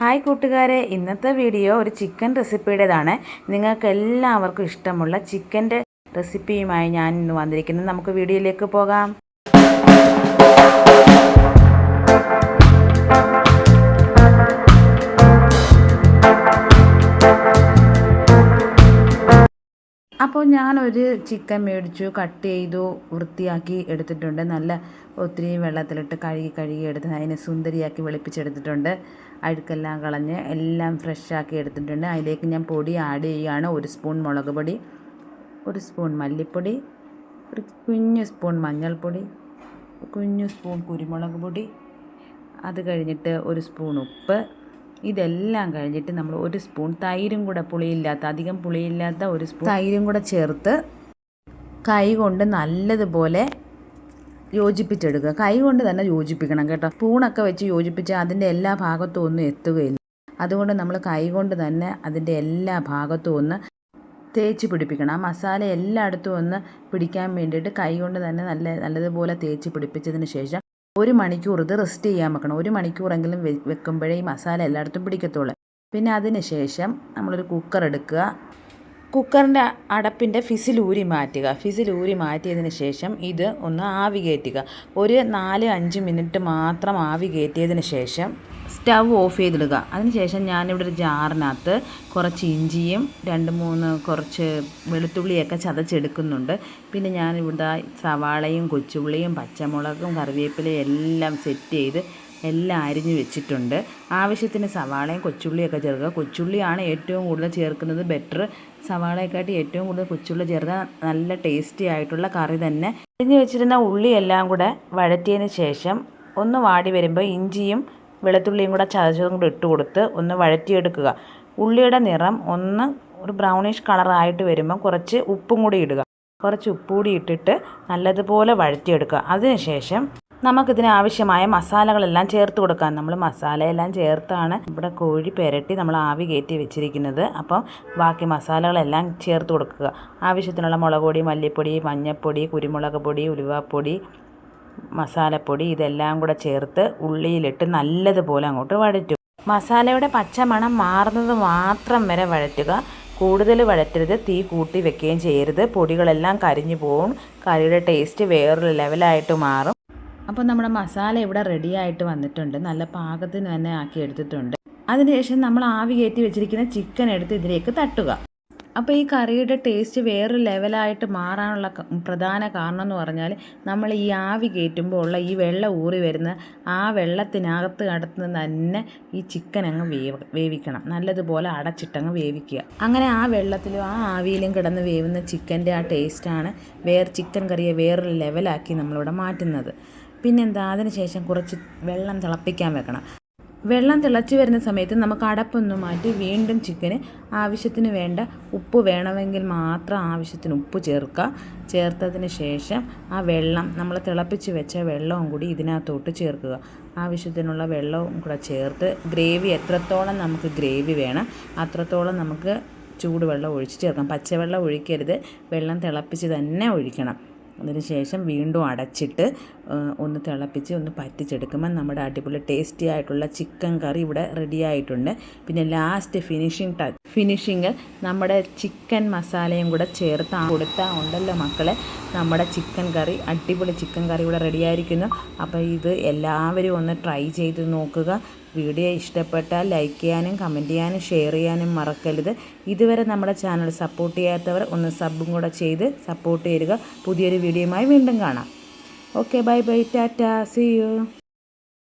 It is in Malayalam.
ഹായ് കൂട്ടുകാരെ ഇന്നത്തെ വീഡിയോ ഒരു ചിക്കൻ റെസിപ്പിയുടേതാണ്. നിങ്ങൾക്ക് എല്ലാവർക്കും ഇഷ്ടമുള്ള ചിക്കന്റെ റെസിപ്പിയുമായി ഞാൻ ഇന്ന് വന്നിരിക്കുന്നത് നമുക്ക് വീഡിയോയിലേക്ക് പോകാം. അപ്പോൾ ഞാനൊരു ചിക്കൻ മേടിച്ചു കട്ട് ചെയ്തു വൃത്തിയാക്കി എടുത്തിട്ടുണ്ട്. നല്ല ഒത്തിരി വെള്ളത്തിലിട്ട് കഴുകി കഴുകി എടുത്ത് അതിനെ സുന്ദരിയാക്കി വെളുപ്പിച്ചെടുത്തിട്ടുണ്ട്. അഴുക്കെല്ലാം കളഞ്ഞ് എല്ലാം ഫ്രഷാക്കി എടുത്തിട്ടുണ്ട്. അതിലേക്ക് ഞാൻ പൊടി ആഡ് ചെയ്യുകയാണ്. ഒരു സ്പൂൺ മുളക് പൊടി ഒരു സ്പൂൺ മല്ലിപ്പൊടി ഒരു കുഞ്ഞു സ്പൂൺ മഞ്ഞൾപ്പൊടി കുഞ്ഞു സ്പൂൺ കുരുമുളക് പൊടി. അത് കഴിഞ്ഞിട്ട് ഒരു സ്പൂൺ ഉപ്പ് ഇതെല്ലാം കഴിഞ്ഞിട്ട് നമ്മൾ ഒരു സ്പൂൺ തൈരും കൂടെ പുളിയില്ലാത്ത അധികം പുളിയില്ലാത്ത ഒരു സ്പൂൺ തൈരും കൂടെ ചേർത്ത് കൈ കൊണ്ട് നല്ലതുപോലെ യോജിപ്പിച്ചെടുക്കുക. കൈ കൊണ്ട് തന്നെ യോജിപ്പിക്കണം കേട്ടോ. സ്പൂണൊക്കെ വെച്ച് യോജിപ്പിച്ച് അതിന്റെ എല്ലാ ഭാഗത്തും ഒന്നും എത്തുകയില്ല. അതുകൊണ്ട് നമ്മൾ കൈ കൊണ്ട് തന്നെ അതിന്റെ എല്ലാ ഭാഗത്തും ഒന്ന് തേച്ച് പിടിപ്പിക്കണം. ആ മസാല എല്ലായിടത്തും ഒന്ന് പിടിക്കാൻ വേണ്ടിയിട്ട് കൈ കൊണ്ട് തന്നെ നല്ല നല്ലതുപോലെ തേച്ച് പിടിപ്പിച്ചതിന് ശേഷം ഒരു മണിക്കൂർ ഇത് റെസ്റ്റ് ചെയ്യാൻ വെക്കണം. ഒരു മണിക്കൂറെങ്കിലും വെക്കുമ്പോഴേ ഈ മസാല എല്ലായിടത്തും പിടിക്കത്തുള്ളൂ. പിന്നെ അതിന് ശേഷം നമ്മളൊരു കുക്കർ എടുക്കുക. കുക്കറിന്റെ അടപ്പിന്റെ ഊരി മാറ്റുക. ഫിസിൽ ഊരി മാറ്റിയതിന് ശേഷം ഇത് ഒന്ന് ആവി കയറ്റുക ഒരു നാല് അഞ്ച് മിനിറ്റ് മാത്രം ആവി കയറ്റിയതിന് ശേഷം സ്റ്റവ് ഓഫ് ചെയ്തിടുക. അതിനുശേഷം ഞാനിവിടെ ഒരു ജാറിനകത്ത് കുറച്ച് ഇഞ്ചിയും രണ്ട് മൂന്ന് കുറച്ച് വെളുത്തുള്ളിയൊക്കെ ചതച്ചെടുക്കുന്നുണ്ട്. പിന്നെ ഞാനിവിടെ സവാളയും കൊച്ചുള്ളിയും പച്ചമുളകും കറിവേപ്പിലയും എല്ലാം സെറ്റ് ചെയ്ത് എല്ലാം അരിഞ്ഞു വെച്ചിട്ടുണ്ട്. ആവശ്യത്തിന് സവാളയും കൊച്ചുള്ളിയൊക്കെ ചേർക്കുക. കൊച്ചുള്ളിയാണ് ഏറ്റവും കൂടുതൽ ചേർക്കുന്നത് ബെറ്റർ സവാളയെക്കാട്ടി ഏറ്റവും കൂടുതൽ കൊച്ചുള്ളി ചേർത്താൽ നല്ല ടേസ്റ്റി ആയിട്ടുള്ള കറി തന്നെ. അരിഞ്ഞു വെച്ചിരുന്ന ഉള്ളിയെല്ലാം കൂടെ വഴറ്റിയതിന് ശേഷം ഒന്ന് വാടി വരുമ്പോൾ ഇഞ്ചിയും വെളുത്തുള്ളിയും കൂടെ ചതച്ചതും കൂടെ ഇട്ട് കൊടുത്ത് ഒന്ന് വഴറ്റിയെടുക്കുക. ഉള്ളിയുടെ നിറം ഒന്ന് ഒരു ബ്രൗണിഷ് കളറായിട്ട് വരുമ്പോൾ കുറച്ച് ഉപ്പും കൂടി ഇടുക. കുറച്ച് ഉപ്പ് കൂടി ഇട്ടിട്ട് നല്ലതുപോലെ വഴറ്റിയെടുക്കുക. അതിനുശേഷം നമുക്കിതിന് ആവശ്യമായ മസാലകളെല്ലാം ചേർത്ത് കൊടുക്കാം. നമ്മൾ മസാലയെല്ലാം ചേർത്താണ് ഇവിടെ കോഴി പെരട്ടി നമ്മൾ ആവി കയറ്റി വെച്ചിരിക്കുന്നത്. അപ്പം ബാക്കി മസാലകളെല്ലാം ചേർത്ത് കൊടുക്കുക. ആവശ്യത്തിനുള്ള മുളക് പൊടി മല്ലിപ്പൊടി മഞ്ഞൾപ്പൊടി കുരുമുളക് പൊടി ഉലുവാപ്പൊടി മസാലപ്പൊടി ഇതെല്ലാം കൂടെ ചേർത്ത് ഉള്ളിയിലിട്ട് നല്ലതുപോലെ അങ്ങോട്ട് വഴറ്റും. മസാലയുടെ പച്ചമണം മാറുന്നത് മാത്രം വരെ വഴറ്റുക. കൂടുതൽ വഴറ്റരുത്. തീ കൂട്ടി വെക്കുകയും ചെയ്യരുത്. പൊടികളെല്ലാം കരിഞ്ഞു പോകും കറിയുടെ ടേസ്റ്റ് വേറൊരു ലെവലായിട്ട് മാറും. അപ്പോൾ നമ്മുടെ മസാല ഇവിടെ റെഡി ആയിട്ട് വന്നിട്ടുണ്ട്. നല്ല പാകത്തിന് തന്നെ ആക്കി എടുത്തിട്ടുണ്ട്. അതിനുശേഷം നമ്മൾ ആവി കയറ്റി വെച്ചിരിക്കുന്ന ചിക്കൻ എടുത്ത് ഇതിലേക്ക് തട്ടുക. അപ്പോൾ ഈ കറിയുടെ ടേസ്റ്റ് വേറൊരു ലെവലായിട്ട് മാറാനുള്ള പ്രധാന കാരണം എന്ന് പറഞ്ഞാൽ നമ്മൾ ഈ ആവി കയറ്റുമ്പോൾ ഉള്ള ഈ വെള്ളം ഊറി വരുന്ന ആ വെള്ളത്തിനകത്ത് കടത്തുന്ന തന്നെ ഈ ചിക്കൻ അങ്ങ് വേവ വേവിക്കണം. നല്ലതുപോലെ അടച്ചിട്ടങ്ങ് വേവിക്കുക. അങ്ങനെ ആ വെള്ളത്തിലും ആ ആവിയിലും കിടന്ന് വേവുന്ന ചിക്കന്റെ ആ ടേസ്റ്റാണ് വേറെ ചിക്കൻ കറിയെ വേറൊരു ലെവലാക്കി നമ്മളിവിടെ മാറ്റുന്നത്. പിന്നെന്താ? അതിന് ശേഷം കുറച്ച് വെള്ളം തിളപ്പിക്കാൻ വെക്കണം. വെള്ളം തിളച്ച് വരുന്ന സമയത്ത് നമുക്ക് അടപ്പൊന്ന് മാറ്റി വീണ്ടും ചിക്കന് ആവശ്യത്തിന് വേണ്ട ഉപ്പ് വേണമെങ്കിൽ മാത്രം ആവശ്യത്തിന് ഉപ്പ് ചേർക്കുക. ചേർത്തതിന് ശേഷം ആ വെള്ളം നമ്മൾ തിളപ്പിച്ച് വെച്ച വെള്ളവും കൂടി ഇതിനകത്തോട്ട് ചേർക്കുക. ആവശ്യത്തിനുള്ള വെള്ളവും കൂടെ ചേർത്ത് ഗ്രേവി എത്രത്തോളം നമുക്ക് ഗ്രേവി വേണം അത്രത്തോളം നമുക്ക് ചൂടുവെള്ളം ഒഴിച്ച് ചേർക്കാം പച്ചവെള്ളം ഒഴിക്കരുത്. വെള്ളം തിളപ്പിച്ച് തന്നെ ഒഴിക്കണം. അതിനുശേഷം വീണ്ടും അടച്ചിട്ട് ഒന്ന് തിളപ്പിച്ച് ഒന്ന് പറ്റിച്ചെടുക്കുമ്പോൾ നമ്മുടെ അടിപൊളി ടേസ്റ്റി ആയിട്ടുള്ള ചിക്കൻ കറി ഇവിടെ റെഡി ആയിട്ടുണ്ട്. പിന്നെ ലാസ്റ്റ് ഫിനിഷിംഗ് ടച്ച് ഫിനിഷിങ് നമ്മുടെ ചിക്കൻ മസാലയും കൂടെ ചേർത്ത് കൊടുത്താൽ ഉണ്ടല്ലോ മക്കളെ. നമ്മുടെ ചിക്കൻ കറി അടിപൊളി ചിക്കൻ കറി ഇവിടെ റെഡി ആയിരിക്കുന്നു. അപ്പോൾ ഇത് എല്ലാവരും ഒന്ന് ട്രൈ ചെയ്ത് നോക്കുക. വീഡിയോ ഇഷ്ടപ്പെട്ടാൽ ലൈക്ക് ചെയ്യാനും കമന്റ് ചെയ്യാനും ഷെയർ ചെയ്യാനും മറക്കരുത്. ഇതുവരെ നമ്മുടെ ചാനൽ സപ്പോർട്ട് ചെയ്യാത്തവർ ഒന്ന് സബും കൂടെ ചെയ്ത് സപ്പോർട്ട് ചെയ്യുക പുതിയൊരു വീഡിയോയുമായി വീണ്ടും കാണാം. Okay bye bye tata see you